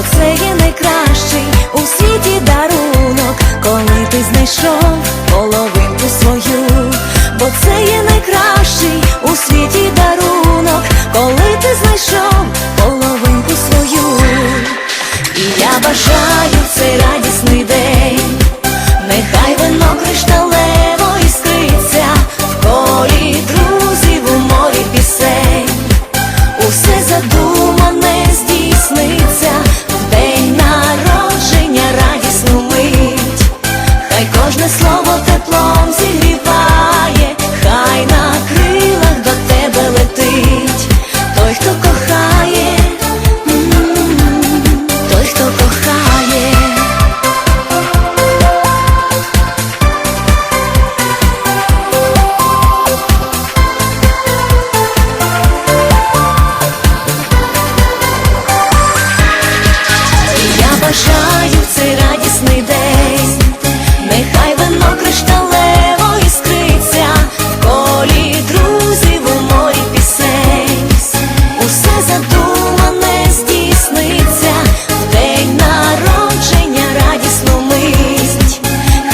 бо це є найкращий у світі дарунок, коли ти знайшов половинку свою, бо це є найкращий у світі дарунок, коли ти знайшов половинку свою, і я бажаю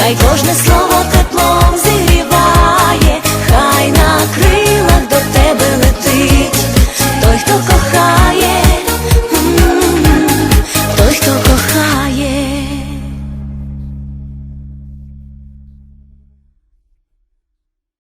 Хай кожне